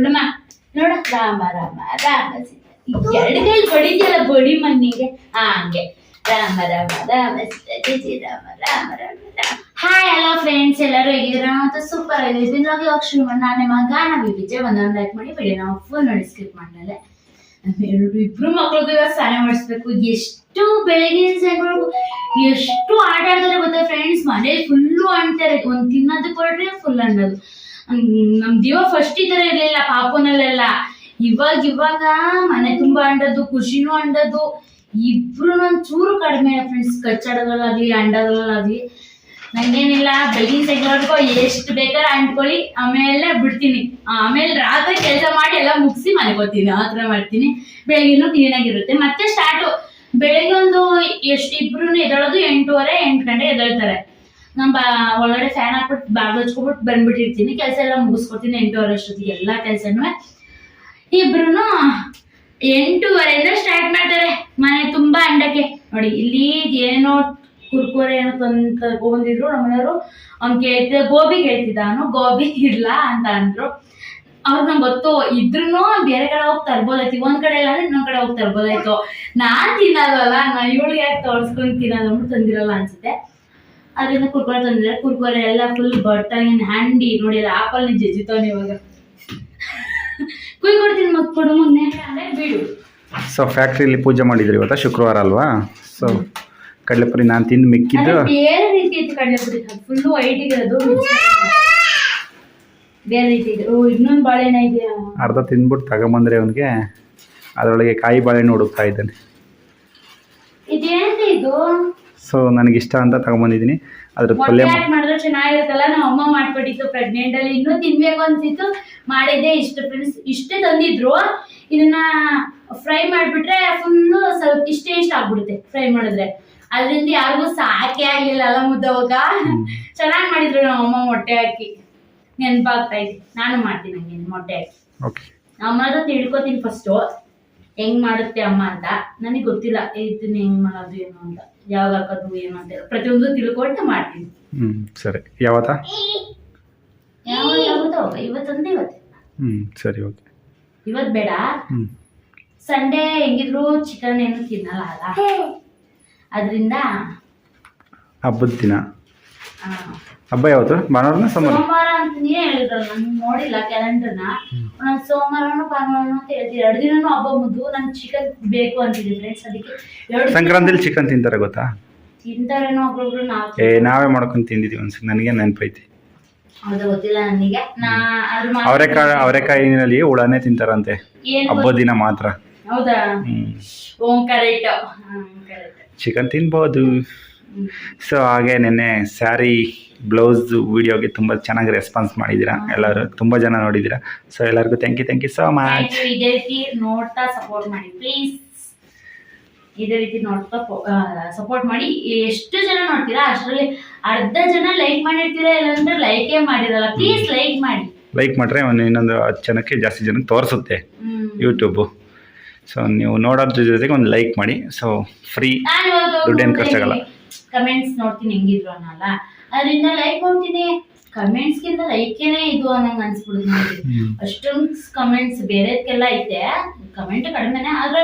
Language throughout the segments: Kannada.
ಬಿಡಮ್ಮ ನೋಡ, ರಾಮ ರಾಮ ರಾಮ ಎರಡು ಕೈ ಬಡಿದ್ಯಲ್ಲ ಬಡಿ ಮಣ್ಣಿಗೆ? ಹಂಗೆ. Rama Rama Rama Sita. G Rama Rama Rama hi hello friends ಎಲ್ಲರೂ ಹೇಗಿದ್ದೀರಾ? ಅಂತ ಸೂಪರ್ ಆಗಿದೆ ಇದನ್ನಾಗಿ ಇವಾಗ ಶುರು ಮಾಡಿ ನಾನು ಗಾನ ಒಂದೊಂದು ಲೈಕ್ ಮಾಡಿ ಬಿಡಿ ನಾವು ಫುಲ್ ನೋಡಿ ಸ್ಕಿಪ್ ಮಾಡಲೆ ಇಬ್ರು ಮಕ್ಳಿಗೂ ಇವಾಗ ಸ್ನಾನ ಮಾಡಿಸ್ಬೇಕು. ಎಷ್ಟು ಬೆಳಗಿನ ಸಾಯಂಕಾಲ ಎಷ್ಟು ಆಟ ಆಡ್ತಾರೆ ಗೊತ್ತಾ ಫ್ರೆಂಡ್ಸ್ ಮನೇಲಿ ಫುಲ್ಲು ಅಂತಾರೆ. ಒಂದ್ ತಿನ್ನೋದು ಕೊಡ್ರೆ ಫುಲ್ ಅನ್ನೋದು. ನಮ್ ದಿವ ಫಸ್ಟ್ ಈ ತರ ಇರ್ಲಿಲ್ಲ, ಪಾಪುನಲ್ಲೆಲ್ಲ. ಇವಾಗ ಇವಾಗ ಮನೆ ತುಂಬಾ ಅಂಡದು ಖುಷಿನೂ ಅಂಡದು ಇಬ್ರು ನನ್ ಚೂರು ಕಡಿಮೆ ಫ್ರೆಂಡ್ಸ್ ಕಚ್ಚಾಡಗಳಾಗ್ಲಿ, ಅಂಡಗಳಾಗ್ಲಿ. ನಂಗೇನಿಲ್ಲ, ಬೆಳಗಿನ ಸೈಕಲ್ವರೆಗೂ ಎಷ್ಟು ಬೇಕಾದ್ರೆ ಅಂಡ್ಕೊಳ್ಳಿ ಆಮೇಲೆ ಬಿಡ್ತೀನಿ. ಆಮೇಲೆ ರಾತ್ರಿ ಕೆಲಸ ಮಾಡಿ ಎಲ್ಲ ಮುಗಿಸಿ ಮನೆಗೋತೀನಿ ಆ ಥರ ಮಾಡ್ತೀನಿ. ಬೆಳಗ್ಗೆನೂ ಕ್ಲೀನಾಗಿರುತ್ತೆ. ಮತ್ತೆ ಸ್ಟಾರ್ಟು ಬೆಳಗ್ಗೆ ಒಂದು ಎಷ್ಟು ಇಬ್ರು ಎದ್ದೇಳೋದು ಎಂಟೂವರೆ, ಎಂಟು ಗಂಟೆ ಎದ್ದೇಳ್ತಾರೆ. ನಮ್ಮ ಬಾ, ಒಳಗಡೆ ಫ್ಯಾನ್ ಹಾಕ್ಬಿಟ್ಟು ಬಾಗಿಲು ಹಚ್ಕೊಬಿಟ್ಟು ಬಂದ್ಬಿಟ್ಟಿರ್ತೀನಿ. ಕೆಲಸ ಎಲ್ಲ ಮುಗಿಸ್ಕೊತೀನಿ ಎಂಟೂವರೆ ಅಷ್ಟೊತ್ತಿಗೆ, ಎಲ್ಲ ಕೆಲಸನೂ. ಇಬ್ರು ಎಂಟೂವರೆಯಿಂದ ಸ್ಟಾರ್ಟ್ ಮಾಡ್ತಾರೆ, ಮನೆ ತುಂಬಾ ಅಂಡಕ್ಕೆ. ನೋಡಿ, ಇಲ್ಲಿ ಏನೋ ಕುರ್ಕುರೆ ಏನೋ ತಂದು ತಗೊಂಡಿದ್ರು ನಮ್ಮನೆಯವರು ಅವ್ನು ಕೇಳ್ತಿದ್ದ ಗೋಬಿ ಕೇಳ್ತಿದ್ದ ಗೋಬಿ ಇಲ್ಲ ಅಂತ ಅಂದ್ರು. ಅವ್ರು ನಂಗೆ ಗೊತ್ತು ಇದ್ರು ಬೇರೆ ಕಡೆ ಹೋಗಿ ತರ್ಬೋದಾಯ್ತು, ಒಂದ್ ಕಡೆ ಇಲ್ಲ ಅಂದ್ರೆ ಇನ್ನೊಂದ್ ಕಡೆ ಹೋಗಿ ತರ್ಬೋದಾಯ್ತು. ನಾನ್ ತಿನ್ನೋದಲ್ಲ ನಾ ಇವಳಿಗೆ ಯಾಕೆ ತೋರಿಸ್ಕೊಂಡು ತಿನ್ನೋದು ತಂದಿರಲ್ಲ ಅನ್ಸುತ್ತೆ. ಅದರಿಂದ ಕುರ್ಕುರೆ ತಂದಿದ್ದಾರೆ. ಕುರ್ಕುರೆ ಎಲ್ಲ ಫುಲ್ ಬರ್ತಾನೆ ಹ್ಯಾಂಡಿ ನೋಡಿ ಆಪಲ್ ಜಜ್ಜಿತಾವನೆ ಇವಾಗ. ಕುಯ್ ಕೊಡ್ತೀನಿ ಮತ್ ಕೊಡು ಮೊನ್ನೆ. ಬೀಡು. ಸೊ ಫ್ಯಾಕ್ಟ್ರಿಲಿ ಪೂಜೆ ಮಾಡಿದ್ರು ಇವತ್ತ? ಶುಕ್ರವಾರ ಅಲ್ವಾ? ಸೊ ಕಡಲೆಪುರಿ ನಾನು ತಿಂದು ಮಿಕ್ಕಿದ್ದು. ಬೇರೆ ರೀತಿ ಇತ್ತು ಕಡಲೆಪುರಿ ಫುಲ್ ವೈಟ್ ಇರೋದು ಬೇರೆ ರೀತಿ ಇದೆ ಓ ಇನ್ನೊಂದು ಬಾಳೆಹಣ್ಣು ಇದೆಯಾ? ಅರ್ಧ ತಿಂದ್ಬಿಟ್ಟು ತಗೊಂಬಂದ್ರೆ ಅವನಿಗೆ ಅದರೊಳಗೆ ಕಾಯಿ ಬಾಳೆಹಣ್ಣು ಹುಡುಕ್ತಾ ಇದ್ದಾನೆ. ಇದೇಂತ ಇದು? ಸೊ ಇಷ್ಟ ಅಂತ ತಗೊಂಬಂದಿದ್ದೀನಿ. ಅದ್ರ ಪಲ್ಯ ಮಾಡಿದ್ರೆ ಚೆನ್ನಾಗಿರುತ್ತಲ್ಲ ನಮ್ಮ ಅಮ್ಮ ಮಾಡ್ಕೊಟ್ಟಿತ್ತು ಪ್ರೆಗ್ನೆಂಟ್ ಅಲ್ಲಿ. ಇನ್ನೂ ತಿನ್ಬೇಕು ಅನ್ಸಿತ್ತು. ಮಾಡಿದ್ದೆ ಇಷ್ಟ ಫ್ರೆಂಡ್ಸ್ ಇಷ್ಟೇ ತಂದಿದ್ರು. ಇದನ್ನ ಫ್ರೈ ಮಾಡ್ಬಿಟ್ರೆ ಫುಲ್ ಸ್ವಲ್ಪ ಇಷ್ಟೇ ಇಷ್ಟ ಆಗ್ಬಿಡುತ್ತೆ ಫ್ರೈ ಮಾಡಿದ್ರೆ. ಅದರಿಂದ ಯಾರಿಗೂ ಸಾಕೆ ಆಗ್ಲಿಲ್ಲ ಅಲ್ಲ ಮುದ್ದವಾಗ ಚೆನ್ನಾಗಿ ಮಾಡಿದ್ರು ನಮ್ಮ ಅಮ್ಮ ಮೊಟ್ಟೆ ಹಾಕಿ. ನೆನ್ಪಾಗ್ತಾ ಇದೆ. ನಾನು ಮಾಡ್ತೀನಿ ಹಂಗೆ ಮೊಟ್ಟೆ ಹಾಕಿ. ಅಮ್ಮ ಹತ್ರ ತಿಳ್ಕೊತೀನಿ ಫಸ್ಟು ಹೆಂಗ್ ಮಾಡುತ್ತೆ ಅಮ್ಮ ಅಂತ. ನನಗೆ ಗೊತ್ತಿಲ್ಲ. ಇದನ್ನ ಹೆಂಗ್ ಮಾಡೋದು ಏನು ಅಂತ. ಯಾವಾಗ ಹಾಕೋದು ಏನು ಅಂತ ಪ್ರತಿಯೊಂದು ತಿಳ್ಕೊಂಡು ಮಾಡ್ತೀನಿ. ಹ್ಞೂ ಸರಿ. ಯಾವತ್ತ? ಯಾವಾಗ ಯಾವತ್ತೋ ಇವತ್ತಂದ್ರೆ ಇವತ್ತು. ಹ್ಞೂ ಸರಿ ಓಕೆ. ಇವತ್ತು ಬೇಡ. ಹ್ಞೂ ಸಂಡೇ ಹೆಂಗಿದ್ರು ಚಿಕನ್ ಏನು ತಿನ್ನಲ್ಲ ಅಲ್ಲ? ಅದರಿಂದ ಹಬ್ಬದ ದಿನ. ಹಬ್ಬ ಯಾವತ್ತು? ಭಾನುವಾರನ ಸೋಮವಾರ? ಸೋಮವಾರ ಅಂತ ನೀನೇ ಹೇಳಿದ್ರಲ್ಲ ನಾನು ನೋಡಿಲ್ಲ ಕ್ಯಾಲೆಂಡರ್ನ ನಾನು ಸೋಮವಾರನೂ ಭಾನುವಾರನೂ ಅಂತ ಹೇಳ್ತೀನಿ ಎರಡು ದಿನನೂ ಹಬ್ಬ ಮುದ್ದು ನಂಗೆ ಚಿಕನ್ ಬೇಕು ಅಂತಿದ್ದೆ ಫ್ರೆಂಡ್ಸ್ ಅದಕ್ಕೆ ಎರಡು ಸಂಕ್ರಾಂತಿಲಿ ಚಿಕನ್ ತಿಂತಾರೆ ಗೊತ್ತಾ? ತಿಂತಾರೇನೋ ಒಬ್ರೊಬ್ರು ನಾವು ಏ ನಾವೇ ಮಾಡ್ಕೊಂಡು ತಿಂದಿದ್ದೀವಿ ಒಂದ್ಸಲ ನನಗೆ ನೆನಪೈತಿ. ಹೌದಾ ಗೊತ್ತಿಲ್ಲ ನನಗೆ. ನಾ ಅದ್ರ ಅವರೆಕಾಯಿ ಅವರೆಕಾಯಿನಲ್ಲಿ ಹುಳನೇ ತಿಂತಾರಂತೆ. ಏನ್ ಹಬ್ಬದ ದಿನ ಮಾತ್ರ. ಹೌದಾ? ಓ ಕರೆಕ್ಟ್ ಕರೆಕ್ಟ್ ಚಿಕನ್ ತಿನ್ಬೋದು. ಸೊ ಹಾಗೆ ನಿನ್ನೆ ಸ್ಯಾರಿ ಬ್ಲೌಸ್ ವಿಡಿಯೋಗೆ ತುಂಬ ಚೆನ್ನಾಗಿ ರೆಸ್ಪಾನ್ಸ್ ಮಾಡಿದ್ದೀರಾ? ಎಲ್ಲರೂ ತುಂಬ ಜನ ನೋಡಿದ್ದೀರಾ? ಸೊ ಎಲ್ಲರಿಗೂ thank you thank you so much ಇದೇ ರೀತಿ ನೋಡ್ತಾ ಸಪೋರ್ಟ್ ಮಾಡಿ. ಪ್ಲೀಸ್ ಇದೇ ರೀತಿ ನೋಡ್ತಾ ಸಪೋರ್ಟ್ ಮಾಡಿ. ಎಷ್ಟು ಜನ ನೋಡ್ತೀರಾ? ಅಷ್ಟರಲ್ಲಿ ಅರ್ಧ ಜನ ಲೈಕ್ ಮಾಡಿರ್ತೀರಾ? ಇಲ್ಲಾಂದ್ರೆ ಲೈಕೇ ಮಾಡಿರಲ್ಲ. ಪ್ಲೀಸ್ ಲೈಕ್ ಮಾಡಿ. ಲೈಕ್ ಮಾಡಿದ್ರೆ ಒಂದು ಇನ್ನೊಂದು ಹತ್ತು ಜನಕ್ಕೆ ಜಾಸ್ತಿ ಜನ ತೋರಿಸುತ್ತೆ ಯೂಟ್ಯೂಬ್ ಸೊ ನೀವು ನೋಡೋದ್ರ ಜೊತೆಗೆ ಒಂದು ಲೈಕ್ ಮಾಡಿ. ಸೊ ಫ್ರೀ ದುಡ್ಡೇನ್ ಖರ್ಚಾಗಲ್ಲ. ಕಮೆಂಟ್ಸ್ ನೋಡ್ತೀನಿ ಹೆಂಗಿದ್ರು ಅನ್ನಲ್ಲ. ಅದರಿಂದ ಲೈಕ್ ಮಾಡ್ತೀನಿ. ಕಮೆಂಟ್ಸ್ಗಿಂತ ಲೈಕೇನೆ ಇದು ಅನ್ನಂಗೆ ಅನ್ಸ್ಬಿಡುದು ನನಗೆ ಅಷ್ಟೊಂದು ಕಮೆಂಟ್ಸ್ ಬೇರೆದಕ್ಕೆಲ್ಲ ಐತೆ. ಕಮೆಂಟ್ ಕಡಿಮೆನೆ ಆದ್ರೆ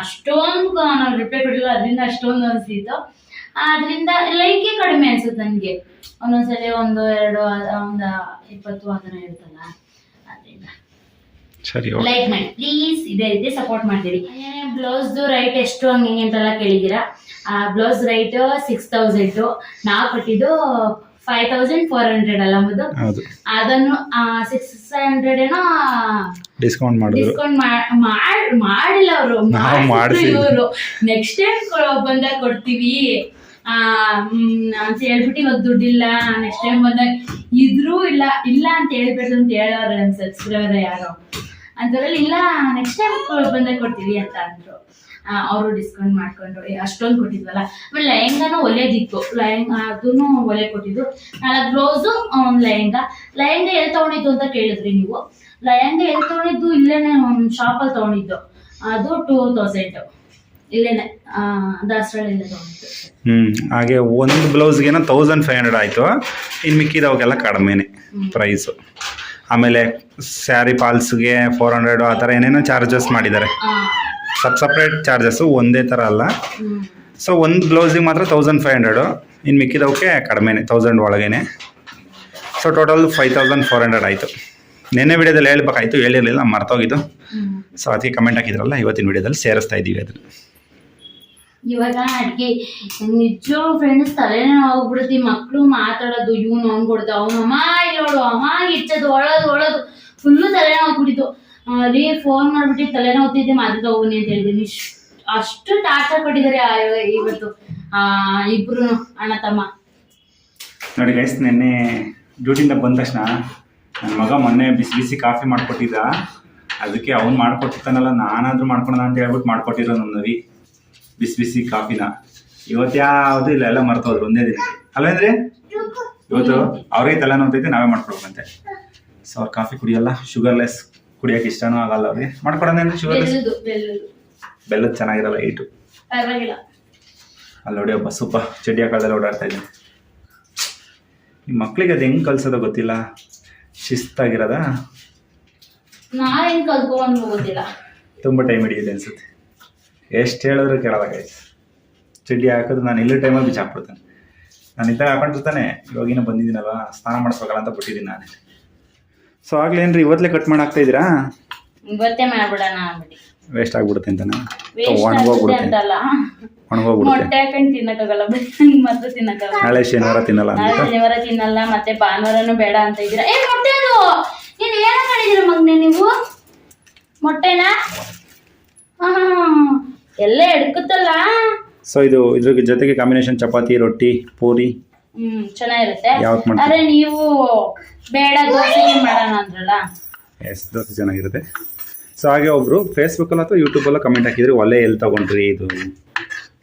ಅಷ್ಟೊಂದು ನಾವು ರಿಪ್ಲೈ ಕೊಡಿಲ್ಲ ಅದರಿಂದ ಅಷ್ಟೊಂದು ಅನಿಸಿತ್ತು. ಅದರಿಂದ ಲೈಕೇ ಕಡಿಮೆ ಅನ್ಸುತ್ತೆ ನನಗೆ. ಒಂದೊಂದ್ಸಲಿ ಒಂದು ಎರಡು ಒಂದು ಇಪ್ಪತ್ತು ಆ ಥರ ಇರುತ್ತಲ್ಲ. ಅದರಿಂದ ಸರಿ ಲೈಕ್ ಮಾಡಿ. ಪ್ಲೀಸ್ ಇದೇ ರೀತಿ ಸಪೋರ್ಟ್ ಮಾಡ್ತೀರಿ. ಬ್ಲೌಸ್ದು ರೈಟ್ ಎಷ್ಟು ಹಂಗೆ ಅಂತೆಲ್ಲ ಕೇಳಿದ್ದೀರಾ? ಬ್ಲೌಸ್ ರೈಟ್ ಸಿಕ್ಸ್ ತೌಸಂಡ್ ನಾವು ಕೊಟ್ಟಿದ್ದು ಫೈವ್ ತೌಸಂಡ್ ಫೋರ್ ಹಂಡ್ರೆಡ್ ಅಲ್ಲ ಮುದ್ದು. ಅದನ್ನು ಸಿಕ್ಸ್ ಹಂಡ್ರೆಡ್ ಏನೋ ಡಿಸ್ಕೌಂಟ್ ಮಾಡಿದ್ರು. ಡಿಸ್ಕೌಂಟ್ ಮಾಡಿಲ್ಲ ಅವರು. ಇವರು. ನೆಕ್ಸ್ಟ್ ಟೈಮ್ ಬಂದಾಗ ಕೊಡ್ತೀವಿ. ಅಂತ ಹೇಳ್ಬಿಟ್ಟು ಇವಾಗ ದುಡ್ಡಿಲ್ಲ. ನೆಕ್ಸ್ಟ್ ಟೈಮ್ ಬಂದಾಗ ಇದ್ರೂ ಇಲ್ಲ ಇಲ್ಲ ಅಂತ ಹೇಳ್ಬಿಟ್ಟು ಅಂತ ಹೇಳೋರು ನನ್ನ ಸಬ್ಸ್ಕ್ರೈಬರ್ ಯಾರೋ. ಇಲ್ಲ ನೆಕ್ಸ್ಟ್ ಟೈಮ್ ಬಂದಾಗ ಕೊಡ್ತೀವಿ ಅಂತ ಅಂದ್ರು. ಅವರು ಡಿಸ್ಕೌಂಟ್ ಮಾಡ್ಕೊಂಡ್ರು ಅಷ್ಟೊಂದು ಕೊಟ್ಟಿದ್ವಲ್ಲ. ಆಮೇಲೆ ಲೆಹೆಂಗಾನು ಒಳ್ಳೇದಿತ್ತು. ಲೆಹೆಂಗಾ ಅದನ್ನು ಒಳ್ಳೆ ಕೊಟ್ಟಿದ್ದು. ನಾಲ್ಕು ಬ್ಲೌಸು ಒಂದು ಲೆಹೆಂಗ ಲೆಹಂಗಾ ಎಲ್ಲಿ ತೊಗೊಂಡಿದ್ದು ಅಂತ ಕೇಳಿದ್ರಿ ನೀವು? ಲೆಹೆಂಗಾ ಎಲ್ಲಿ ತೊಗೊಂಡಿದ್ದು? ಇಲ್ಲೇನೆ ಶಾಪಲ್ಲಿ ತೊಗೊಂಡಿದ್ದು. ಅದು ಟೂ ತೌಸಂಡ್. ಇಲ್ಲೇನೆ ದಾಸರಳ್ಳಿಲ್ಲ ತೊಗೊಂಡಿದ್ದು. ಹ್ಞೂ ಹಾಗೆ ಒಂದು ಬ್ಲೌಸ್ಗೇನೋ ತೌಸಂಡ್ ಫೈವ್ ಹಂಡ್ರೆಡ್ ಆಯಿತು. ಇನ್ನು ಮಿಕ್ಕಿದವಾಗೆಲ್ಲ ಕಡಿಮೆನೆ ಪ್ರೈಸು ಆಮೇಲೆ ಸ್ಯಾರಿ ಫಾಲ್ಸ್ಗೆ ಫೋರ್ ಹಂಡ್ರೆಡು ಆ ಥರ ಏನೇನೋ ಚಾರ್ಜಸ್ ಮಾಡಿದ್ದಾರೆ. ಸಬ್ ಸಪ್ರೇಟ್ ಚಾರ್ಜಸ್ಸು ಒಂದೇ ಥರ ಅಲ್ಲ. ಸೊ ಒಂದು ಬ್ಲೌಸಿಗೆ ಮಾತ್ರ ತೌಸಂಡ್ ಫೈವ್ ಹಂಡ್ರೆಡು ಇನ್ನು ಮಿಕ್ಕಿದವಕ್ಕೆ ಕಡಿಮೆನೆ thousand ಒಳಗೇನೆ. So total five thousand four hundred ಆಯಿತು. ನಿನ್ನೆ ವಿಡಿಯೋದಲ್ಲಿ ಹೇಳ್ಬೇಕಾಯ್ತು ಹೇಳಿರಲಿಲ್ಲ ಮರ್ತೋಗಿದ್ದು. ಸೊ ಅದಕ್ಕೆ ಕಮೆಂಟ್ ಹಾಕಿದ್ರಲ್ಲ ಇವತ್ತಿನ ವಿಡಿಯೋದಲ್ಲಿ ಸೇರಿಸ್ತಾ ಇದ್ದೀವಿ ಅದನ್ನು. ಇವಾಗ ಅಡ್ಗೆ ನಿಜವಾಗ್ ಫ್ರೆಂಡ್ಸ್ ತಲೆನೇ ಹೋಗ್ಬಿಡುತ್ತೆ ಮಕ್ಕಳು ಮಾತಾಡೋದು ಇವ್ನು ಅವ್ನು ಕೊಡ್ದು ಅವ್ನು ಅಮ್ಮ ಇಲ್ಲೋಡು ಅಮ್ಮ ಇಚ್ಚದು ಒಳದು ಒಳದು ಫುಲ್ಲು ತಲೆನೇ ಹೋಗ್ಬಿಟ್ಟಿತ್ತು ರೀ ಫೋನ್ ಮಾಡ್ಬಿಟ್ಟು ತಲೆನೋವು ಹೋಗ್ತಿದ್ದೆ ಮಾತ್ರ ಹೋಗ್ನಿ ಅಂತ ಹೇಳಿದೀನಿ ಅಷ್ಟು ಟಾರ್ಚರ್ ಕೊಟ್ಟಿದ್ದಾರೆ ಇವತ್ತು. ಆ, ಇಬ್ರು ಅಣ್ಣ, ತಮ್ಮ. ನೋಡಿ ಗೈಸ್ ನಿನ್ನೆ ಡ್ಯೂಟಿಯಿಂದ ಬಂದ ತಕ್ಷಣ ನನ್ನ ಮಗ ಮೊನ್ನೆ ಬಿಸಿ ಬಿಸಿ ಕಾಫಿ ಮಾಡ್ಕೊಟ್ಟಿದ್ದ. ಅದಕ್ಕೆ ಅವ್ನು ಮಾಡ್ಕೊಟ್ಟಿರ್ತಾನಲ್ಲ, ನಾನಾದರೂ ಮಾಡ್ಕೊಳ ಅಂತ ಹೇಳ್ಬಿಟ್ಟು ಮಾಡ್ಕೊಟ್ಟಿರೋ ನನ್ನ ನವಿ. ಬಿಸಿ ಬಿಸಿ ಕಾಫಿನ. ಇವತ್ತು ಯಾವುದು ಇಲ್ಲ, ಎಲ್ಲ ಮರ್ತೋದ್ರು ಒಂದೇ ದಿನ. ಅಲ್ವೇಂದ್ರೆ ಇವತ್ತು ಅವ್ರಿಗೆ ತಲೆನೋತೈತೆ ನಾವೇ ಮಾಡ್ಕೊಳ್ಬೇಕಂತೆ. ಸೊ ಅವ್ರು ಕಾಫಿ ಕುಡಿಯಲ್ಲ ಶುಗರ್ಲೆಸ್ ಕುಡಿಯೋಕೆ ಇಷ್ಟನೂ ಆಗಲ್ಲ. ಅವ್ರಿಗೆ ಮಾಡ್ಕೊಡೋಣ ಅಂದ್ರೆ ಶುಗರ್ಲೆಸ್ ಬೆಲ್ಲದು ಚೆನ್ನಾಗಿರಲ್ಲ ಏಟು ಅಲ್ಲಿ ನೋಡಿ ಒಬ್ಬ ಸುಬ್ಬ ಚಡ್ಡಿ ಹಾಕಲ್ದಲ್ಲಿ ಓಡಾಡ್ತಾ ಇದ್ದೀನಿ. ಈ ಮಕ್ಳಿಗೆ ಅದು ಹೆಂಗೆ ಕಲ್ಸೋದೋ ಗೊತ್ತಿಲ್ಲ. ಶಿಸ್ತಾಗಿರೋದ? ತುಂಬಾ ಟೈಮ್ ಹಿಡಿಯುತ್ತೆ ಅನ್ಸುತ್ತೆ. ಎಷ್ಟು ಹೇಳಿದ್ರು ಕೇಳಲ್ಲ ಗೈಸ್ ಚಡ್ಡಿ ಹಾಕಿದ್ರೆ ನಾನು ಇಲ್ಲೇ ಟೈಮಲ್ಲಿ ಬಿಚ್ಚಾಕ್ಬಿಡ್ತೇನೆ ನಾನು ಇದ್ದಾಗ ಹಾಕೊಂಡಿರ್ತಾನೆ ಇವಾಗಿನ ಬಂದಿದ್ದೀನಲ್ವ ಸ್ನಾನ ಮಾಡಿಸ್ಬೇಕಲ್ಲ ಅಂತ ಬಿಟ್ಟಿದ್ದೀನಿ ನಾನು. ಸೊ ಆಗ್ಲೇನ್ರಿ ಇವತ್ತಲೇ ಕಟ್ ಮಾಡಿ ಹಾಕ್ತಾ ಇದ್ದೀರಾ? ಇವತ್ತೇ ಮಾಡ್ಬಿಡೋಣ ಅಂದ್ಬಿಟ್ಟು ವೇಸ್ಟ್ ಆಗ್ಬಿಡುತ್ತೆ ಅಂತ ವೇಸ್ಟ್ ಆಗ್ತದೆ ಒಣಗೋಗ್ಬಿಡುತ್ತೆ ಅಂತಲ್ಲ. ಒಣಗೋಗ್ಬಿಡುತ್ತೆ ಮೊಟ್ಟೆ ಹಾಕೊಂಡು ತಿನ್ನಕ್ಕಾಗಲ್ಲ ಮತ್ತೆ ತಿನ್ನಕ್ಕಾಗಲ್ಲ. ನಾಳೆ ಶನಿವಾರ ತಿನ್ನಲ್ಲ ನಾಳೆ ಅಂತ ಶನಿವಾರ ತಿನ್ನಲ್ಲ ಮತ್ತೆ ಭಾನುವಾರನು ಬೇಡ ಅಂತ ಇದ್ದೀರಾ? ಏ ಮೊಟ್ಟೆ ಅದು! ನೀನು ಏನ ಮಾಡಿದಿರ ಮಗ್ನೆ ನೀವು? ಮೊಟ್ಟೆನಾ? ಹಾ ಎಲ್ಲ ಎಡ್ಕುತ್ತಲ್ಲ? ಸೊ ಇದು ಇದ್ರ ಜೊತೆಗೆ ಕಾಂಬಿನೇಷನ್ ಚಪಾತಿ ರೊಟ್ಟಿ ಪೂರಿ. ಹ್ಮ್ ಚೆನ್ನಾಗಿರುತ್ತೆ. ಅರೆ ನೀವು ಬೇಡ ದೋಸೆಗೆ ಮಾಡೋಣ ಅಂದ್ರಲ್ಲ? ಎಸ್ ದೋಸೆ ಚೆನ್ನಾಗಿರುತ್ತೆ. ಸೊ ಹಾಗೆ ಒಬ್ಬರು ಫೇಸ್ಬುಕ್ಕಲ್ಲಿ ಅಥವಾ ಯೂಟ್ಯೂಬಲ್ಲೂ ಕಮೆಂಟ್ ಹಾಕಿದ್ರು ಒಲೆ ಎಲ್ಲಿ ತಗೊಂಡ್ರಿ ಇದು?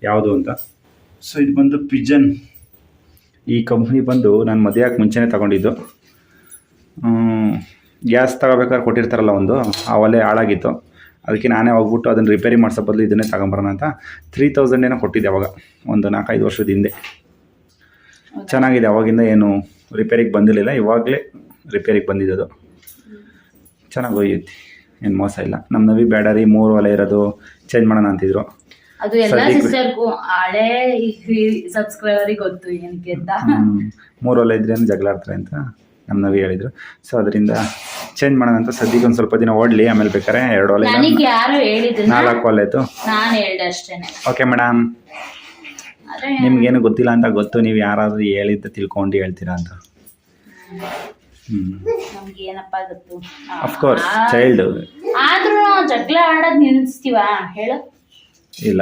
ಯಾವುದು ಅಂತ? ಸೊ ಇದು ಬಂದು ಪಿಜನ್ ಈ ಕಂಪ್ನಿ ಬಂದು ನಾನು ಮದುವೆ ಹಾಕಿ ಮುಂಚೆನೇ ತಗೊಂಡಿದ್ದು. ಗ್ಯಾಸ್ ತಗೋಬೇಕಾದ್ರೆ ಕೊಟ್ಟಿರ್ತಾರಲ್ಲ ಒಂದು ಆ ಒಲೆ ಹಾಳಾಗಿತ್ತು. ಅದಕ್ಕೆ ನಾನೇ ಹೋಗ್ಬಿಟ್ಟು ಅದನ್ನು ರಿಪೇರಿ ಮಾಡಿಸೋ ಬದಲು ಇದನ್ನೇ ತಗೊಂಬರೋಣ ಅಂತ. ತ್ರೀ ತೌಸಂಡ್ ಏನೋ ಕೊಟ್ಟಿದ್ದೆ ಅವಾಗ ಒಂದು ನಾಲ್ಕೈದು ವರ್ಷದ ಹಿಂದೆ. ಚೆನ್ನಾಗಿದೆ ಅವಾಗಿಂದ ಏನು ರಿಪೇರಿಗೆ ಬಂದಿರಲಿಲ್ಲ ಇವಾಗಲೇ ರಿಪೇರಿಗೆ ಬಂದಿದ್ದು ಚೆನ್ನಾಗಿ ಒಯ್ಯುತ್ತೆ ಏನು ಮೋಸ ಇಲ್ಲ. ನಮ್ಮ ನವಿ ಬ್ಯಾಡರಿ ಮೂರು ಒಲೆ ಇರೋದು ಚೇಂಜ್ ಮಾಡೋಣ ಅಂತಿದ್ರು. ಅದು ಎಲ್ಲ ಸಿಸ್ಟರ್ಗೂ ಹಳೆ ಸಬ್ಸ್ಕ್ರೈಬರಿಗೆ ಗೊತ್ತು ಏನಕ್ಕೆ ಅಂತ. ಮೂರು ಒಲೆ ಇದ್ರೇನು ಜಗಳ ಆಡ್ತಾರೆ ಅಂತ ನಮ್ಮ ನವಿ ಹೇಳಿದ್ರು. ಸೊ ಅದರಿಂದ ಚೇಂಜ್ ಮಾಡೋಣ ಅಂತ ಸದ್ಯಕ್ಕೆ ಒಂದು ಸ್ವಲ್ಪ ದಿನ ಓಡಲಿ ಆಮೇಲೆ ಬೇಕಾರೆ ಎರಡು ಒಲೆ ಯಾರು ಹೇಳಿದ್ರು ನಾಲ್ಕು ಒಲೆದು ನಾನು ಹೇಳ್ದೆ ಅಷ್ಟೇ ಓಕೆ ಮೇಡಮ್ ನಿಮ್ಗೇನು ಗೊತ್ತಿಲ್ಲ ಅಂತ ಗೊತ್ತು ನೀವು ಯಾರಾದರೂ ಹೇಳಿದ್ದು ತಿಳ್ಕೊಂಡು ಹೇಳ್ತೀರಾ ಅಂತ. ನಮ್ಗೆ ಏನಪ್ಪ ಗೊತ್ತು? ಅಫ್ಕೋರ್ಸ್ ಚೈಲ್ಡ್ ಆದ್ರೂ ಜಗಳ ಆಡೋದ್ ನಿಲ್ಸ್ತೀವ ಹೇಳು. ಇಲ್ಲ.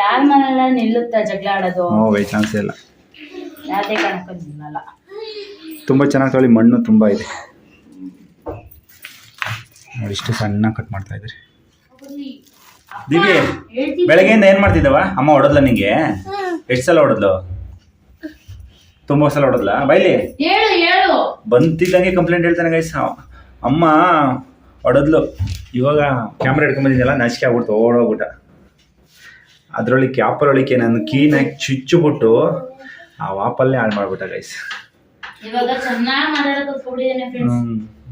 ಯಾರ ಮನೆಲ್ಲ ನಿಲ್ಲುತ್ತ ಜಗಳ ಆಡೋದು? ನೋ ವೇ ಚಾನ್ಸ್ ಇಲ್ಲ. ಯಾವುದೇ ಕಾರಣಕ್ಕೂ ನಿಲ್ಲಲ್ಲ. ತುಂಬ ಚೆನ್ನಾಗಿ ತೊಳಿ ಮಣ್ಣು ತುಂಬ ಇದೆ. ನೋಡಿ ಇಷ್ಟು ಸಣ್ಣ ಕಟ್ ಮಾಡ್ತಾ ಇದ್ರಿ ದಿವ್ಯ ಹೇಳ್ತೀನಿ. ಬೆಳಗ್ಗೆಯಿಂದ ಏನು ಮಾಡ್ತಿದ್ದವ? ಅಮ್ಮ ಹೊಡೋದ್ಲ ನಿಂಗೆ? ಎಷ್ಟು ಸಲ ಹೊಡೆದ್ಲು? ತುಂಬ ಸಲ ಹೊಡೆದ್ಲ? ಬೈಲಿ. ಹೇಳು ಹೇಳು. ಬಂತಿದ್ದಂಗೆ ಕಂಪ್ಲೇಂಟ್ ಹೇಳ್ತಾನೆ ಗೈಸ್ ಅಮ್ಮ ಹೊಡೆದ್ಲು. ಇವಾಗ ಕ್ಯಾಮ್ರಾ ಹಿಡ್ಕೊಂಬಂದಿದ್ದೆಲ್ಲ ನಾಚಿಕೆ ಆಗ್ಬಿಡ್ತು ಓಡೋಗ್ಬಿಟ್ಟ. ಅದರೊಳಗೆ ಒಳಕ್ಕೆ ನಾನು ಕೀನಾಗಿ ಚುಚ್ಚುಬಿಟ್ಟು ಆ ವಾಪಲ್ಲೇ ಹಾಳು ಮಾಡ್ಬಿಟ್ಟ ಗೈಸ್ ಇವಾಗ ಚೆನ್ನಾಗಿ ಮಾತಾಡಕ್ ಫ್ರೆಂಡ್ಸ್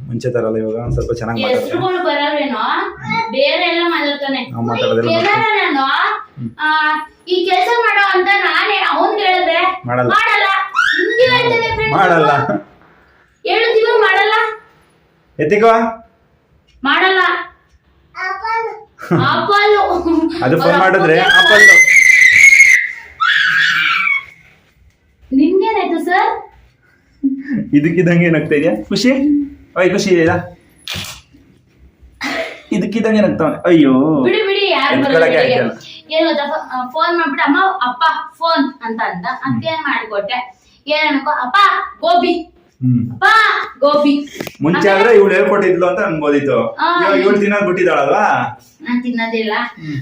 ಮುಂಚೆ ತರಲ್ಲ ಇವಾಗ ಒಂದ್ ಸ್ವಲ್ಪ ಚೆನ್ನಾಗಿ ಮಾತಾಡ್ತಾರೆ ಬೇರೆ ಎಲ್ಲ ಮಾತಾಡ್ತಾನೆ. ಮಾತಾಡೋದೆಲ್ಲ ಈ ಕೆಲಸ ಮಾಡೋ ಅಂತ ನಾನೇ ಅವನ್ ಹೇಳಿದ್ರೆ ಮಾಡಲ್ಲ. ಮಾಡಲ್ಲ. ಹಿಂಗೆ ಹೇಳ್ತಾನೆ friends. ಮಾಡಲ್ಲ. ಹೇಳ್ತೀವ ಮಾಡಲ್ಲ? ಎತ್ತಿಕೋ? ಮಾಡಲ್ಲ. ಆಪಲ್ಲು ಅದು ಫೋನ್ ಮಾಡಿದ್ರೆ ಆಪಲ್ ನಿಮ್ಗೇನಾಯ್ತು ಸರ್ ಇದಕ್ಕಿದಂಗೆ ಏನಾಗ್ತಾ ಇದೆಯಾ? ಖುಷಿ? ಓಯ್ ಖುಷಿ ಇದೆಯಾ ಇದಕ್ಕಿದ್ದಂಗೆ ಏನಾಗ್ತಾವ ಅಯ್ಯೋ. ಬಿಡಿ ಬಿಡಿ ಯಾರು ಎತ್ಕೊಳಕ್ಕೆ ಆಗ್ತಿಲ್ಲ. ಏನು ಗೊತ್ತಾ ಫೋನ್ ಮಾಡ್ಬಿಟ್ಟು ಅಮ್ಮ ಅಪ್ಪ ಫೋನ್ ಅಂತ ಅಂದ. ಅದೇನ್ ಮಾಡ್ಕೊಟ್ಟೆ? ಏನ್ ಅನ್ಕೋ ಅಪ್ಪ ಗೋಬಿ. ಅಪ್ಪ ಗೋಬಿ. ಮುಂಚೆ ಆದ್ರೆ ಇವಳು ಹೇಳ್ಕೊಟ್ಟಿದ್ಲು ಅಂತ ಅನ್ಬೋದಿತ್ತು. ಇವಳು ತಿನ್ನೋದ್ ಬಿಟ್ಟಿದ್ದಾಳಲ್ವಾ? ನಾನ್ ತಿನ್ನೋದಿಲ್ಲ.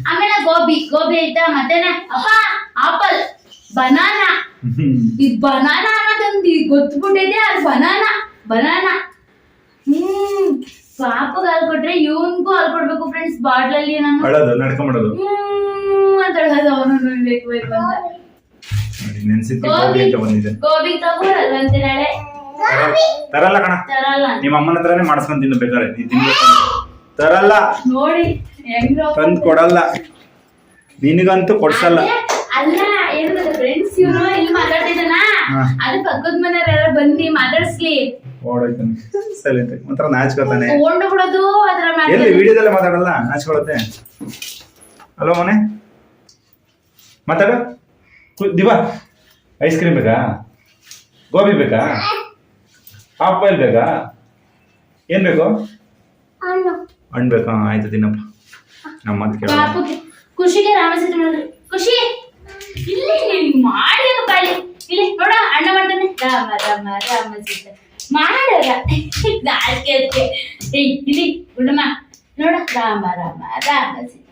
ಆಮೇಲೆ ಗೋಬಿ ಗೋಬಿ ಆಯ್ತಾ? ಮತ್ತೇನೆ ಅಪ್ಪ ಆಪಲ್ ಬನಾನಾ. ಈ ಬನಾನ ಅನ್ನೋದೊಂದು ಗೊತ್ಬಿಟ್ಟಿದೆ ಅದು ಬನಾನಾ ಬನಾನಾ. ಹ್ಮ್. ಪಾಪಗ್ ಹಾಲ್ ಕೊಟ್ರೆ ಇವನ್ಗೂ ಹಾಲ್ ಕೊಡ್ಬೇಕು ಫ್ರೆಂಡ್ಸ್ ಬಾಟ್ಲಲ್ಲಿ ನಾನು ಹ್ಮ್. ಅಂತ ಹೇಳೋದು ಅವನು ಬೇಕು ಬೇಕು ಅಂತ. ನೋಡಿ ನೆನ್ಸಿದ್ದು ಗೋಬಿ. ಅಂತ ಬಂದಿದೆ. ಗೋಬಿ ತಗೋ ಅಂತೆ ನಾಳೆ. ತರಲ್ಲ ಕಣ. ತರಲ್ಲ. ನಿಮ್ಮ ಅಮ್ಮನ ಹತ್ರನೇ ಮಾಡಿಸ್ಕೊಂಡ್ ತಿನ್ನು ಬೇಕಾದ್ರೆ ನೀನ್ ತಿನ್ಬೇಕು ತರಲ್ಲ. ನೋಡಿ ಹೆಂಗ್ ತಂದ್ ಕೊಡಲ್ಲ. ನಿನಗಂತೂ ಕೊಡ್ಸಲ್ಲ. ಅಲ್ಲ ಏನು ಫ್ರೆಂಡ್ಸ್ ಇವನು ಇಲ್ಲಿ ಮಾತಾಡ್ತಿದ್ದಾನ? ಹಾ. ಅದು ಪಕ್ಕದ ಮನೆಯವರೆಲ್ಲ ಬಂದಿ ಮಾತಾಡ್ಸ್ಲಿ. ಓಡೋಯ್ತಾನೆ ಸರಿ ಒಂಥರ ನಾಚ್ಕೋತಾನೆ ತಗೊಂಡು ಬಿಡೋದು ಅದ್ರ ಎಲ್ಲಿ ಮಾಡ್ತಾರೆ ವಿಡಿಯೋದಲ್ಲೇ ಮಾತಾಡಲ್ಲ ನಾಚ್ಕೊಳತ್ತೆ. ಹಲೋ ಮನೆ? ಮಾತಾಡು. ದಿವಾ. ಐಸ್ ಕ್ರೀಮ್ ಬೇಕಾ? ಗೋಬಿ ಬೇಕಾ? ಹಾಫ್ ಬಾಯ್ಲ್ ಬೇಕಾ? ಏನ್ ಬೇಕು? ಹಣ್ಣು. ಬೇಕಾ? ಆಯ್ತು ತಿನ್ನಪ್ಪ. ನಮ್ಮ ಮಾತು ಕೇಳ ಖುಷಿಗೆ ರಾಮಚಂದ್ರ ಮಾಡಿದ್ರು ಖುಷಿ? ಇಲ್ಲಿ ನೀನ್ ಮಾಡಿ ಬಾಳಿ ಇಲ್ಲಿ ನೋಡ ಅಣ್ಣ ಮಾಡ್ತಾನೆ. ರಾಮ ರಾಮ ರಾಮ ಸೀತ ಮಾಡಲ್ಲ ಇಲ್ಲಿ ಗುಡಮ್ಮ. ನೋಡ ರಾಮ ರಾಮ ರಾಮ ಸೀತೆ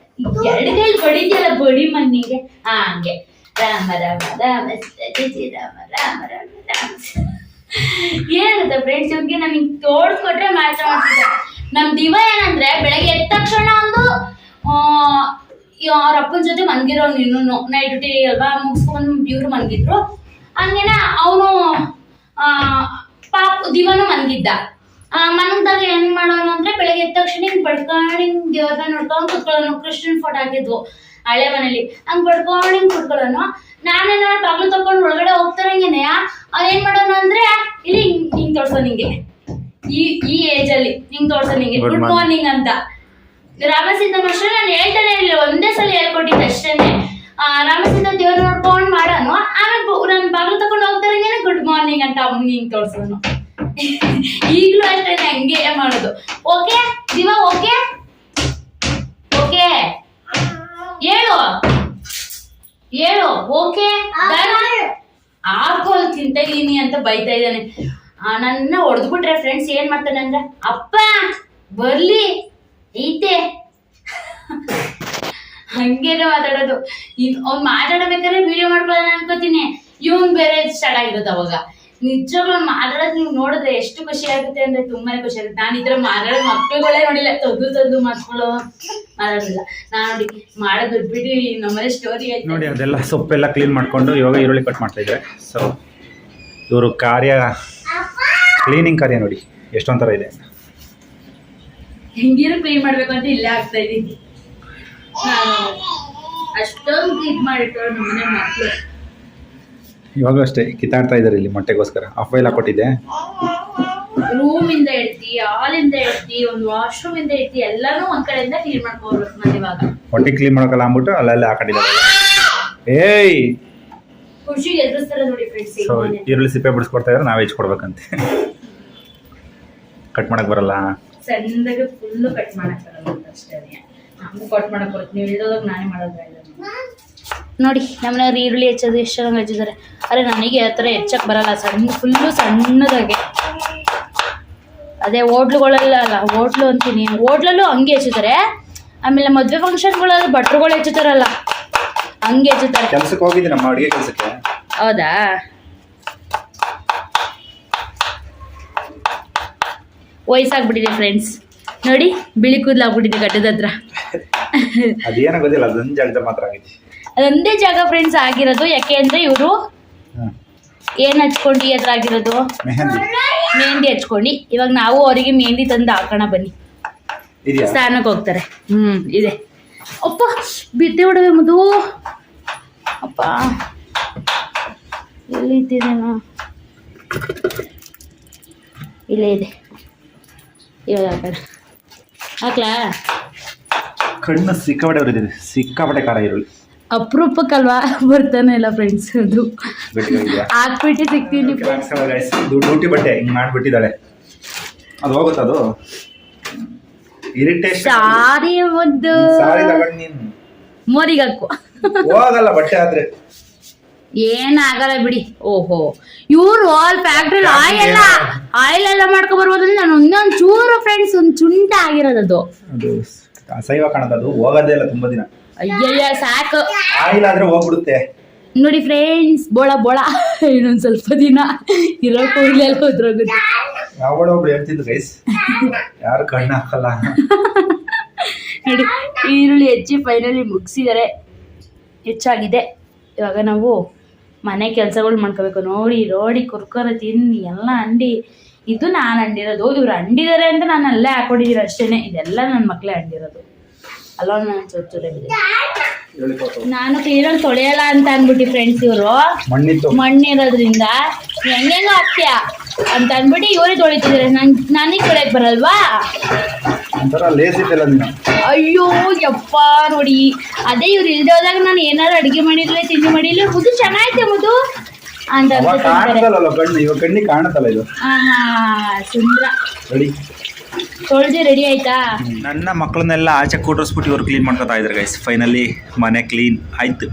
ಎರಡು ಕೈ ಬಡಿದ್ಯಲ್ಲ ಬಡಿ ಮನ್ನಿಗೆ ಹಾ ಹಂಗೆ. ರಾಮ ರಾಮ ರಾಮ ರಾಮ ರಾಮ ರಾಮ ರಾಮ. ಏನಾಗುತ್ತೆ ಫ್ರೆಂಡ್ಸ್ ಇವ್ರಿಗೆ ನಮಗೆ ತೋಡ್ಸ್ಕೊಟ್ರೆ ಮಾತ್ರ ಮಾಡ್ತಿದ್ದೆ ನಮ್ ದಿವ ಏನಂದ್ರೆ ಬೆಳಗ್ಗೆ ಎದ್ದ ತಕ್ಷಣ ಒಂದು ಆ, ಅವ್ರ ಅಪ್ಪನ ಜೊತೆ ಮನ್ಗಿರೋ ನೀನು ನೈಟ್ ಡ್ಯೂಟಿ ಅಲ್ವಾ ಮುಗಿಸ್ಕೊಂಡು ಇವ್ರು ಮನ್ಗಿದ್ರು. ಹಂಗೇನ ಅವನು ಪಾಪ ದಿವನು ಮನ್ಗಿದ್ದ. ಆ, ಮನ್ಗದಾಗ ಏನ್ ಮಾಡೋಣ ಅಂದ್ರೆ ಬೆಳಗ್ಗೆ ಎದ್ದ ತಕ್ಷಣ ಹಿಂಗ್ ಬಡ್ಕೊಂಡು ಹಿಂಗ್ ದೇವ್ರನ್ನ ನೋಡ್ಕೊಂಡು ಕುತ್ಕೊಳ್ಳೋಣ ಕೃಷ್ಣನ್ ಫೋಟೋ ಹಾಕಿದ್ವು ಹಳೆ ಮನೇಲಿ ಹಂಗ್ ಬಡ್ಕೊಂಡು ಹಿಂಗ್ ಕುತ್ಕೊಳ್ಳೋಣ ನಾನೇನ ಬಾಗ್ಲು ತಕೊಂಡು ಒಳಗಡೆ ಹೋಗ್ತಾರಂಗೇನೆ ಅವ್ನ್ ಏನ್ ಮಾಡೋಣ ಅಂದ್ರೆ ಇಲ್ಲಿ ಹಿಂಗ್ ಹಿಂಗ್ ತೋರ್ಸೋ ನಿಂಗೆ. ಈ ಈ ಏಜ್ ಅಲ್ಲಿ ಹಿಂಗ್ ತೋರ್ಸೋ ನಿಂಗೆ. Good morning. ಅಂತ. ರಾಮಸೀತನ ಮಾಸ್ಟರ್ ನಾನು ಹೇಳ್ತಾನೆ ಇಲ್ಲ ಒಂದೇ ಸಲ ಹೇಳ್ಕೊಟ್ಟಿದ್ದೆ ಅಷ್ಟೇನೆ. ಆ, ರಾಮಸೀತ ದೇವ್ರ ನೋಡ್ಕೊಂಡ್ ಮಾಡೋಣ ಆಮೇಲೆ ನಾನು ಬಾಗ್ಲು ತಕೊಂಡು ಹೋಗ್ತಾರಂಗೇನೆ ಗುಡ್ ಮಾರ್ನಿಂಗ್ ಅಂತ ಅವ್ನಿಗೆ ಹಿಂಗ್ ತೋರ್ಸೋನು. ಈಗಲೂ ಅಷ್ಟೇ ಹಂಗೆ ಮಾಡೋದು. ಓಕೆ ದಿವಾ ಓಕೆ ಓಕೆ ಹೇಳು. ಹೇಳು. ಓಕೆ ಆಕೋ ತಿಂತ ಇದೀನಿ ಅಂತ ಬೈತಾ ಇದ್ದಾನೆ. ನನ್ನ ಹೊಡೆದ್ಬಿಟ್ರೆ ಫ್ರೆಂಡ್ಸ್ ಏನ್ ಮಾಡ್ತಾನೆ ಅಂದ್ರೆ, ಅಪ್ಪ, ಬರ್ಲಿ. ಐತೆ. ಹಂಗೇನೆ ಮಾತಾಡೋದು. ಅವ್ನು ಮಾತಾಡಬೇಕಾದ್ರೆ ವಿಡಿಯೋ ಮಾಡ್ಕೊಳ್ಳೋಣ ಅನ್ಕೋತೀನಿ. ಇವನ್ ಬೇರೆ ಸ್ಟಾರ್ಟ್ ಆಗಿರೋದು ಅವಾಗ. ನಿಜವಾಗ್ಲೂ ಮಾತಾಡೋದ್ ನೀವು ನೋಡಿದ್ರೆ ಎಷ್ಟು ಖುಷಿ ಆಗುತ್ತೆ ಅಂದ್ರೆ ತುಂಬಾನೇ ಖುಷಿ ಆಗುತ್ತೆ. ನಾನು ಇದ್ರ ಮಾತಾಡೋ ಮಕ್ಕಳುಗಳೇ ನೋಡಿಲ್ಲ. ತದ್ದು ತದ್ದು ಮಕ್ಕಳು ಮಾತಾಡೋದಿಲ್ಲ. ನಾನು ನೋಡಿ ಮಾಡೋದು ಬಿಟ್ಬಿಟ್ಟು ನಮ್ಮನೆ ಸ್ಟೋರಿ ನೋಡಿ ಅದೆಲ್ಲ ಸೊಪ್ಪೆಲ್ಲ ಕ್ಲೀನ್ ಮಾಡ್ಕೊಂಡು ಇವಾಗ ಈರುಳ್ಳಿ ಕಟ್ ಮಾಡ್ತಾ ಇದ್ದಾರೆ. ಸೊ ಇವರು ಕಾರ್ಯ ಕ್ಲೀನಿಂಗ್ ಕಾರ್ಯ ನೋಡಿ ಎಷ್ಟೊಂಥರ ಇದೆ. ಹೆಂಗಿರು ಕ್ಲೀನ್ ಮಾಡ್ಬೇಕು ಅಂತ ಇಲ್ಲೇ ಆಗ್ತಾ ಇದೀನಿ ನಾನು ಅಷ್ಟೊಂದು ಇದ್ ಮಾಡಿಟ್ಟು ನಮ್ಮನೆ ಮಕ್ಳು. ಇವಾಗಲೂ ಅಷ್ಟೇ ಕಿತ್ತಾಡ್ತಾ ಇದ್ದಾರೆ ಇಲ್ಲಿ ಮೊಟ್ಟೆಗೋಸ್ಕರ. ಆಫ್ ವೈಲ್ ಹಾಕೊಟ್ಟಿದ್ದೆ. ರೂಮ್ ಇಂದ ಹಾಲಿಂದ ಹಾಲ್ ಇಂದ ಇಡ್ತಿ ಒಂದು ವಾಶ್ರೂಮ್ ಇಂದ ಹಿಡ್ತಿ ಎಲ್ಲಾನು ಒಂದ್ ಕಡೆಯಿಂದ ಕ್ಲೀನ್ ಮಾಡ್ಕೋಬೇಕು ನಾನು ಇವಾಗ. ಹೊಟ್ಟೆ ಕ್ಲೀನ್ ಮಾಡೋಕಲ್ಲ ಅಂದ್ಬಿಟ್ಟು ಅಲ್ಲೆಲ್ಲ ಹಾಕೊಂಡಿದ್ದಾರೆ. ಏಯ್! ಖುಷಿಗೆ ಎದುರಿಸ್ತಾರೆ ನೋಡಿ ಫ್ರೆಂಡ್ಸ್ ಸೊ ಈರುಳ್ಳಿ ಸಿಪ್ಪೆ ಬಿಡಿಸ್ಕೊಡ್ತಾ ಇದ್ರೆ ನಾವೇ ಹೆಚ್ಕೊಡ್ಬೇಕಂತೆ. ಕಟ್ ಮಾಡಕ್ ಬರಲ್ಲ. ಸಣ್ಣದಾಗಿ ಫುಲ್ ಕಟ್ ಮಾಡಕ್ ಬರಲ್ಲ ಅಷ್ಟೇ. ನಮ್ಗೆ ಕಟ್ ಮಾಡಕ್ ಬರುತ್ತೆ ನೀವು ಇಳ್ದೋದಾಗ ನಾನೇ ಮಾಡೋದು ನೋಡಿ ನಮ್ಮನೆಯವ್ರು ಈರುಳ್ಳಿ ಹೆಚ್ಚೋದು ಎಷ್ಟು ಚೆನ್ನಾಗಿ ಹೆಚ್ಚಿದ್ದಾರೆ. ಅರೆ ನನಗೆ ಆ ಥರ ಹೆಚ್ಚಕ್ಕೆ ಬರಲ್ಲ ಸಣ್ಣ ಫುಲ್ಲು ಸಣ್ಣದಾಗೆ. ಅದೇ ಹೋಟ್ಲುಗಳಲ್ಲ ಅಲ್ಲ ಹೋಟ್ಲು ಅಂತೀನಿ. ಹೋಟ್ಲಲ್ಲೂ ಹಂಗೆ ಹೆಚ್ಚುತ್ತಾರೆ ಆಮೇಲೆ ಮದುವೆ ಫಂಕ್ಷನ್ಗಳಲ್ಲಿ ಭಟ್ರುಗಳು ಹೆಚ್ಚುತ್ತಾರಲ್ಲ ಹಂಗೆ ಹೆಚ್ಚುತ್ತಾರೆ ಕೆಲಸಕ್ಕೆ ಹೋಗಿದ್ದೆ ನಮ್ಮ ಅಡುಗೆ ಕೆಲಸಕ್ಕೆ? ಹೌದಾ? ವಯಸ್ಸಾಗ್ಬಿಟ್ಟಿದೆ ಫ್ರೆಂಡ್ಸ್ ನೋಡಿ ಬಿಳಿ ಕೂದಲಾಗ್ಬಿಟ್ಟಿದೆ ಗಡ್ಡದ ಹತ್ರ. ಅದೇನೋ ಗೊತ್ತಿಲ್ಲ ಅದೊಂದು ಜಾಗದಲ್ಲಿ ಮಾತ್ರ ಆಗೈತಿ ಅದೊಂದೇ ಜಾಗ ಫ್ರೆಂಡ್ಸ್ ಆಗಿರೋದು. ಯಾಕೆ ಅಂದ್ರೆ ಇವರು ಏನ್ ಹಚ್ಕೊಂಡು ಅದ್ರ ಆಗಿರೋದು ಮೆಹಂದಿ ಹಚ್ಕೊಂಡಿ. ಇವಾಗ ನಾವು ಅವರಿಗೆ ಮೆಹಂದಿ ತಂದು ಹಾಕೋಣ ಬನ್ನಿ. ಸ್ನಾನಕ್ಕೆ ಹೋಗ್ತಾರೆ. ಹ್ಮ್ ಇದೆ. ಅಪ್ಪ ಬಿದ್ದೆ ಬಿಡವೆ ಮದು ಅಪ್ಪ. ಇಲ್ಲೇ ಇದೆ. ಇವಾಗ ಹಾಕೋಣ. ಹಾಕ್ಲಾ? ಕಣ್ಣು ಸಿಕ್ಕಾಪಟ್ಟೆ ಬರೀತಿದೆ ಸಿಕ್ಕಾಪಟ್ಟೆ ಕಾರ ಈರುಳ್ಳಿ ಅಪರೂಪಕ್ಕಲ್ವಾ ಬರ್ತಾನೆ ಇಲ್ಲ ಫ್ರೆಂಡ್ಸ್ ಅದು. ಹಾಕ್ಬಿಟ್ಟು ಸಿಗ್ತೀನಿ ಡ್ಯೂಟಿ ಬಟ್ಟೆ ಹಿಂಗ್ ಮಾಡ್ಬಿಟ್ಟಿದ್ದಾಳೆ. ಅದು ಹೋಗುತ್ತಾ ಅದು? ಇರಿಟೇಷನ್ ಸಾರಿ ಒಂದು ಸಾರಿ ತಗೊಂಡು ನೀನು ಮೋರಿಗೆ ಹಾಕು. ಹೋಗಲ್ಲ ಬಟ್ಟೆ ಆದ್ರೆ. ಏನಾಗಲ್ಲ ಬಿಡಿ. ಓಹೋ. ಇವ್ರು ಆಲ್ ಫ್ಯಾಕ್ಟ್ರಿ ಆಯಿಲ್ ಎಲ್ಲ ಆಯಿಲ್ ಎಲ್ಲ ಮಾಡ್ಕೊ ಬರ್ಬೋದು ನಾನು ಒಂದೊಂದು ಚೂರು ಫ್ರೆಂಡ್ಸ್ ಒಂದ್ ಚುಂಟ ಆಗಿರೋದು ಅದು. ಅಸಹ್ಯ ಕಾಣದ ಅದು. ಹೋಗೋದೇ ಇಲ್ಲ ತುಂಬಾ ದಿನ. ಅಯ್ಯಯ್ಯ ಸಾಕು. ಆಯಿಲ್ ಆದ್ರೆ ಹೋಗ್ಬಿಡುತ್ತೆ. ನೋಡಿ ಫ್ರೆಂಡ್ಸ್ ಬೋಳ ಬೋಳ. ಇನ್ನೊಂದ್ ಸ್ವಲ್ಪ ದಿನ. ಇರೋ ಹೋದ್ರೋಗುತ್ತೆ ಯಾವಳ ಒಬ್ರು ಹೇಳ್ತಿದ್ದು ಗೈಸ್ ಯಾರು ಕಣ್ಣು ಹಾಕಲ್ಲ? ನೋಡಿ ಈರುಳ್ಳಿ ಹೆಚ್ಚಿ ಫೈನಲಿ ಮುಗಿಸಿದರೆ. ಹೆಚ್ಚಾಗಿದೆ. ಇವಾಗ ನಾವು ಮನೆ ಕೆಲಸಗಳು ಮಾಡ್ಕೋಬೇಕು. ನೋಡಿ ರೋಡಿ ಕುರ್ಕುರೆ ತಿನ್ನಿ ಎಲ್ಲ ಅಂಡಿ ಇದು ನಾನು ಅಂಡಿರೋದು ಇವ್ರು ಅಂಡಿದ್ದಾರೆ ಅಂತ ನಾನು ಅಲ್ಲೇ ಹಾಕೊಂಡಿದ್ದೀನಿ ಅಷ್ಟೇನೆ. ಇದೆಲ್ಲ ನನ್ನ ಮಕ್ಕಳೇ ಅಂಡಿರೋದು ಅಲ್ಲ ನಾನು ಕ್ಲೀನಾಗಿ ತೊಳೆಯಲ್ಲ ಅಂತ ಅಂದ್ಬಿಟ್ಟು ಫ್ರೆಂಡ್ಸ್ ಇವರು. ಮಣ್ಣಿರೋದ್ರಿಂದ ಹೆಂಗೆಂಗ ಹಾಕ್ತೀಯ ಅಂತ ಅಂದ್ಬಿಟ್ಟು ಇವರೇ ತೊಳಿತಿದ್ದಾರೆ. ನನ್ ನನಗೆ ತೊಳೆಯಕ್ ಬರಲ್ವಾ? ಅಯ್ಯೋ ಯಪ್ಪ ನೋಡಿ. ಅದೇ ಇವ್ರು ಇಲ್ದೇ ಹೋದಾಗ ನಾನು ಏನಾದ್ರು ಅಡಿಗೆ ಮಾಡಿರ್ಲಿ ತಿಂಡಿ ಮಾಡಿರ್ಲಿ ಮುದು ಚೆನ್ನಾಗೈತೆ ಮುದು ಅಂತ ಸುಂದ್ರ. ರೆಡಿ ತೊಳ್ದು ರೆಡಿ ಆಯ್ತಾ? ನನ್ನ ಮಕ್ಕಳನ್ನೆಲ್ಲ ಆಚೆ ಕೂಡಿಸ್ಬಿಟ್ಟು ಇವ್ರು ಕ್ಲೀನ್ ಮಾಡ್ಕೊತಾ ಇದ್ರು ಗೈಸ್ ಫೈನಲಿ ಮನೆ ಕ್ಲೀನ್ ಆಯ್ತು.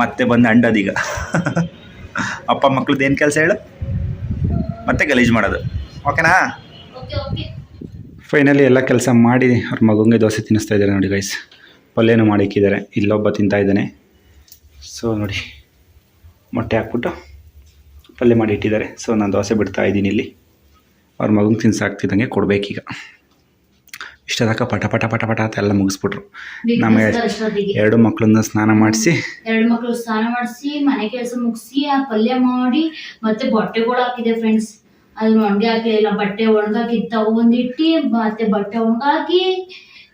ಮತ್ತೆ ಬಂದು ಅಂಡದೀಗ ಅಪ್ಪ ಮಕ್ಳದ್ದು ಏನು ಕೆಲಸ ಹೇಳು? ಮತ್ತೆ ಗಲೀಜು ಮಾಡೋದು. ಓಕೆನಾ ಓಕೆ ಓಕೆ ಫೈನಲಿ ಎಲ್ಲ ಕೆಲಸ ಮಾಡಿ ಅವ್ರ ಮಗುಂಗೆ ದೋಸೆ ತಿನ್ನಿಸ್ತಾ ಇದ್ದಾರೆ ನೋಡಿ ಗೈಸ್ ಪಲ್ಯನೂ ಮಾಡಿಕ್ಕಿದ್ದಾರೆ ಇಲ್ಲೊಬ್ಬ ತಿಂತಾ ಇದ್ದಾನೆ. ಸೊ ನೋಡಿ ಮೊಟ್ಟೆ ಹಾಕ್ಬಿಟ್ಟು ಪಲ್ಯ ಮಾಡಿ ಇಟ್ಟಿದ್ದಾರೆ. ಸೊ ನಾನು ದೋಸೆ ಬಿಡ್ತಾ ಇದ್ದೀನಿ ಇಲ್ಲಿ. ಅವ್ರ ಮಗುಂಗೆ ತಿನ್ಸಾಕ್ತಿದ್ದಂಗೆ ಕೊಡ್ಬೇಕೀಗ. ಇಷ್ಟ ತನಕ ಪಟ ಪಟ ಪಟ ಪಟ ಅಂತ ಎಲ್ಲ ಮುಗಿಸ್ಬಿಟ್ರು. ನಮ್ಮ ಎರಡು ಮಕ್ಕಳನ್ನ ಸ್ನಾನ ಮಾಡಿಸಿ. ಎರಡು ಮಕ್ಕಳು ಸ್ನಾನ ಮಾಡಿಸಿ ಮನೆ ಕೆಲಸ ಮುಗಿಸಿ ಆ ಪಲ್ಯ ಮಾಡಿ ಮತ್ತೆ ಬಟ್ಟೆಗಳು ಹಾಕಿದೆ ಫ್ರೆಂಡ್ಸ್ ಅದನ್ನ ಒಣಗಿ ಹಾಕಲಿಲ್ಲ ಬಟ್ಟೆ ಒಣಗಾಕಿ ತಗೊಂಡಿಟ್ಟು ಮತ್ತೆ ಬಟ್ಟೆ ಒಣಗಾಕಿ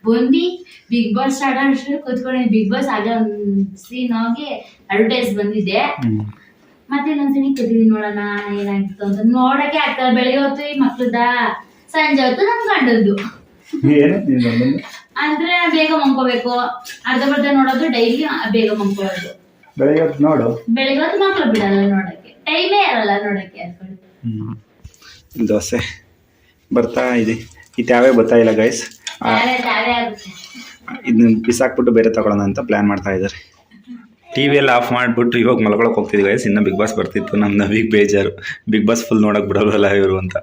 ಬಂದು ಬಿಗ್ ಬಾಸ್ ಸ್ಟಾರ್ಟ್ ಅಷ್ಟು ಬಿಗ್ ಬಾಸ್ ಆಗ ಸೀನ್ ಆಗಿ ಅಡ್ವರ್ಟೈಸ್ ಬಂದಿದೆ. ಮತ್ತೆ ಇನ್ನೊಂದ್ಸರಿ ಕೂತಿದೀನಿ ನೋಡೋಣ ಏನಾಗಿತ್ತು ಅಂತ ನೋಡಕ್ಕೆ ಆಗ್ತದೆ ಬೆಳಿಗ್ಗೆ ಹೊತ್ತು ಈ ಮಕ್ಳದ ಸಂಜೆ ಹೊತ್ತು ನಮ್ ಗಂಡದ್ದು. ಅಂದ್ರೆ ಬೇಗ ಮಂಕೋಬೇಕು ಅರ್ಧ ಬರ್ಧ ನೋಡೋದು ಡೈಲಿ ಬೇಗ ಮಂಕೊಳ್ಳೋದು ಬೆಳಿಗ್ಗೆ ಹೊತ್ತು ನೋಡು. ಬೆಳಿಗ್ಗೆ ಹೊತ್ತು ಮಕ್ಳು ಬಿಡಲ್ಲ ನೋಡಕ್ಕೆ ಟೈಮೇ ಇರಲ್ಲ ನೋಡಕ್ಕೆ ಅನ್ಕೊಂಡು ದೋಸೆ ಬರ್ತಾ ಇದೆ. ಇದು ಯಾವೇ ಬರ್ತಾ ಇಲ್ಲ ಗೈಸ್ ಇದನ್ನ ಬಿಸಾಕ್ಬಿಟ್ಟು ಬೇರೆ ತಗೊಳ್ಳೋಣ ಅಂತ ಪ್ಲ್ಯಾನ್ ಮಾಡ್ತಾ ಇದ್ದಾರೆ. ಟಿ ವಿ ಎಲ್ಲ ಆಫ್ ಮಾಡಿಬಿಟ್ಟು ಇವಾಗ ಮಲ್ಕೊಳಕ್ಕೆ ಹೋಗ್ತಿದ್ವಿ ಗೈಸ್ ಇನ್ನು ಬಿಗ್ ಬಾಸ್ ಬರ್ತಿತ್ತು ನಮ್ಮ ಬಿಗ್ ಬೇಜಾರು. ಬಿಗ್ ಬಾಸ್ ಫುಲ್ ನೋಡೋಕೆ ಬಿಡೋಲ್ಲ ಇವರು ಅಂತ.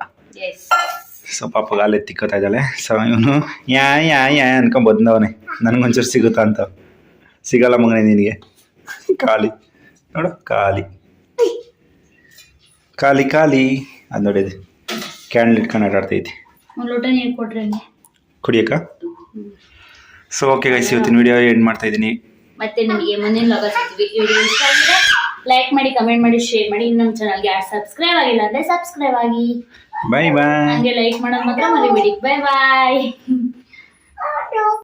ಸೊ ಪಾಪ ಗಾಲೆ ತಿಕ್ಕೋತಾ ಇದ್ದಾಳೆ. ಸೊ ಇವನು ಯಾ ಯಾ ಯಾ ಅನ್ಕೊಂಡ್ ಬಂದವನೇ ನನಗೊಂಚೂರು ಸಿಗುತ್ತಾ ಅಂತ. ಸಿಗಲ್ಲ ಮಗನೇ ನಿನಗೆ. ಖಾಲಿ. ನೋಡು ಖಾಲಿ. ಖಾಲಿ ಖಾಲಿ. ಅದು ನೋಡಿದೆ ಕ್ಯಾಂಡಲ್ ಇಟ್ಕೊಂಡು ಆಟಾಡ್ತೈತಿ. ಕುಡಿಯಕ್ಕ? ಸೊ ಓಕೆ ಗೈಸ್ ಇವತ್ತಿನ ವಿಡಿಯೋ ಎಂಡ್ ಮಾಡ್ತಾ ಇದ್ದೀನಿ. ಮತ್ತೆ ನಿಮಗೆ ಮುಂದಿನ ಲಾಗ ಸಿಗ್ತೀವಿ ವಿಡಿಯೋ ಇಷ್ಟ ಆಗಿದ್ರೆ ಲೈಕ್ ಮಾಡಿ ಕಮೆಂಟ್ ಮಾಡಿ ಶೇರ್ ಮಾಡಿ. ಇನ್ನೊಂದು ಚಾನಲ್ಗೆ ಯಾರು ಸಬ್ಸ್ಕ್ರೈಬ್ ಆಗಿಲ್ಲ ಅಂದ್ರೆ ಸಬ್ಸ್ಕ್ರೈಬ್ ಆಗಿ. ಬಾಯ್ ಬಾಯ್ ಹಂಗೆ ಲೈಕ್ ಮಾಡೋದು ಮಾತ್ರ ಮರಿಬೇಡಿ. Bye bye